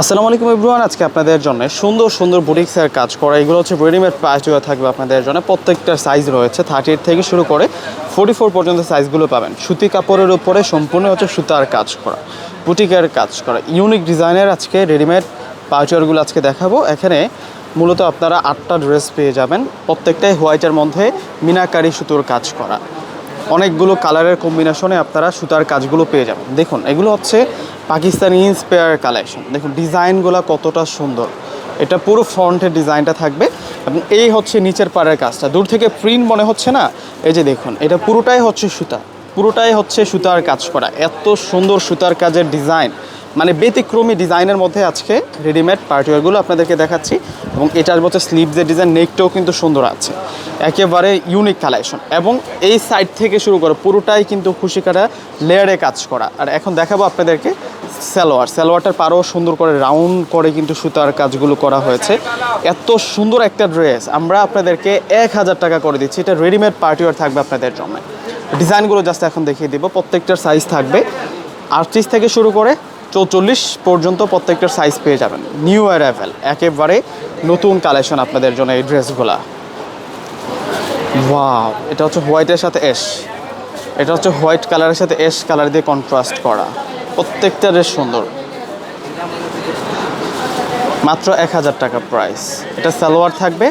আসসালামু আলাইকুম ইব্রুয়ান আজকে আপনাদের জন্য সুন্দর সুন্দর বুটিক্সের কাজ করা। এগুলো হচ্ছে রেডিমেড প্রাইস থাকবে আপনাদের জন্য। প্রত্যেকটার সাইজ রয়েছে। থার্টি থেকে শুরু করে ফোর্টি ফোর পর্যন্ত সাইজগুলো পাবেন। সুতি কাপড়ের উপরে সম্পূর্ণ হচ্ছে সুতার কাজ করা বুটিকের কাজ করা। ইউনিক ডিজাইনের আজকে রেডিমেড পাউচারগুলো আজকে দেখাবো। এখানে মূলত আপনারা আটটা ড্রেস পেয়ে যাবেন। প্রত্যেকটাই হোয়াইটের মধ্যে মিনাকারি সুতোর কাজ করা। অনেকগুলো কালারের কম্বিনেশনে আপনারা সুতার কাজগুলো পেয়ে যাবেন। দেখুন, এগুলো হচ্ছে পাকিস্তানি ইন্সপায়ার কালেকশন দেখুন, ডিজাইনগুলো কতটা সুন্দর। এটা পুরো ফ্রন্টের ডিজাইনটা থাকবে। এবং এই হচ্ছে নিচের পাড়ের কাজটা। দূর থেকে প্রিন্ট মনে হচ্ছে না? এই যে দেখুন, এটা পুরোটাই হচ্ছে সুতা। পুরোটাই হচ্ছে সুতার কাজ করা। এত সুন্দর সুতার কাজের ডিজাইন মানে ব্যতিক্রমী ডিজাইনের মধ্যে আজকে রেডিমেড পার্টিওয়ারগুলো আপনাদেরকে দেখাচ্ছি এবং এটার মধ্যে স্লিভসের ডিজাইন নেকটাও কিন্তু সুন্দর আছে। একেবারে ইউনিক কালেকশন এবং এই সাইড থেকে শুরু করে পুরোটাই কিন্তু খুশি কাটা লেয়ারে কাজ করা। আর এখন দেখাবো আপনাদেরকে সালোয়ার। সালোয়ারটার পারও সুন্দর করে রাউন্ড করে কিন্তু সুতার কাজগুলো করা হয়েছে। এত সুন্দর একটা ড্রেস আমরা আপনাদেরকে এক হাজার টাকা করে দিচ্ছি। এটা রেডিমেড পার্টিওয়ার থাকবে আপনাদের জন্য। ডিজাইনগুলো জাস্ট এখন দেখিয়ে দিব। প্রত্যেকটার সাইজ থাকবে। আটত্রিশ থেকে শুরু করে চৌচল্লিশ পর্যন্ত প্রত্যেকটার সাইজ পেয়ে যাবেন। নিউ অ্যারাইভেল একেবারে নতুন কালেকশন আপনাদের জন্য এই ড্রেসগুলা ওয়াও এটা হচ্ছে হোয়াইটের সাথে এস এটা হচ্ছে হোয়াইট কালারের সাথে এস কালার দিয়ে কন্ট্রাস্ট করা। প্রত্যেকটা ড্রেস সুন্দর। মাত্র এক হাজার টাকা প্রাইস এটা সালোয়ার থাকবে।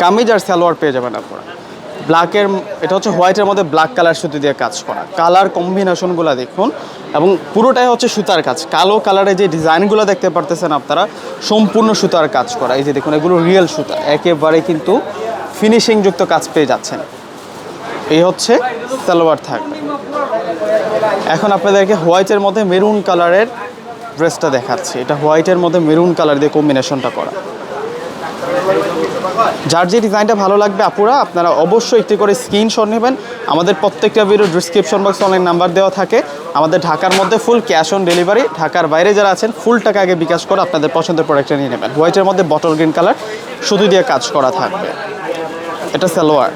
কামিজ আর সালোয়ার পেয়ে যাবেন আপনারা। ব্ল্যাকের, এটা হচ্ছে হোয়াইটের মধ্যে ব্ল্যাক কালার সুতি দিয়ে কাজ করা। কালার কম্বিনেশনগুলো দেখুন, এবং পুরোটাই হচ্ছে সুতার কাজ। কালো কালারে যে ডিজাইনগুলো দেখতে পারতেছেন আপনারা, সম্পূর্ণ সুতার কাজ করা। এই যে দেখুন, এগুলো রিয়েল সুতা, একেবারে কিন্তু ফিনিশিংযুক্ত কাজ পেয়ে যাচ্ছেন। এই হচ্ছে সালোয়ার থাকবে এখন আপনাদেরকে হোয়াইটের মধ্যে মেরুন কালারের ড্রেসটা দেখাচ্ছি। এটা হোয়াইটের মধ্যে মেরুন কালার দিয়ে কম্বিনেশনটা করা। যার যে ডিজাইনটা ভালো লাগবে আপুরা, আপনারা অবশ্যই একটি করে স্ক্রিনশট নেবেন। আমাদের প্রত্যেকটা ভিডিও ডিসক্রিপশন বক্সে অনলাইন নাম্বার দেওয়া থাকে। আমাদের ঢাকার মধ্যে ফুল ক্যাশ অন ডেলিভারি ঢাকার বাইরে যারা আছেন ফুল টাকা আগে বিকাশ করে আপনাদের পছন্দের প্রোডাক্টটা নিয়ে নেবেন। হোয়াইটের মধ্যে বটল গ্রিন কালার শুধু দিয়ে কাজ করা থাকবে। এটা সালোয়ার।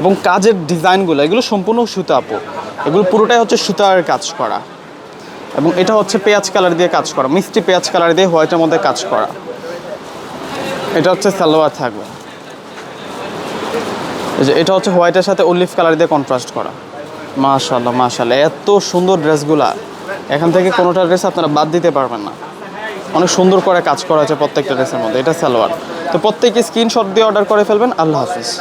এবং কাজের ডিজাইনগুলো, এগুলো সম্পূর্ণ সুতা আপু। এগুলো পুরোটাই হচ্ছে সুতার কাজ করা। এবং এটা হচ্ছে পেঁয়াজ কালার দিয়ে কাজ করা, মিষ্টি পেঁয়াজ কালার দিয়ে হোয়াইটের মধ্যে কাজ করা। এটা হচ্ছে সালোয়ার থাকবে। এই যে এটা হচ্ছে হোয়াইটের সাথে অলিভ কালার দিয়ে কন্ট্রাস্ট করা। মাশাল্লাহ মাশাল্লাহ এত সুন্দর ড্রেসগুলা। এখান থেকে কোনোটা ড্রেস আপনারা বাদ দিতে পারবেন না। অনেক সুন্দর করে কাজ করা আছে প্রত্যেকটা ড্রেসের মধ্যে, এটা সালোয়ার। তো প্রত্যেকে স্ক্রিনশট দিয়ে অর্ডার করে ফেলবেন, আল্লাহ হাফিজ।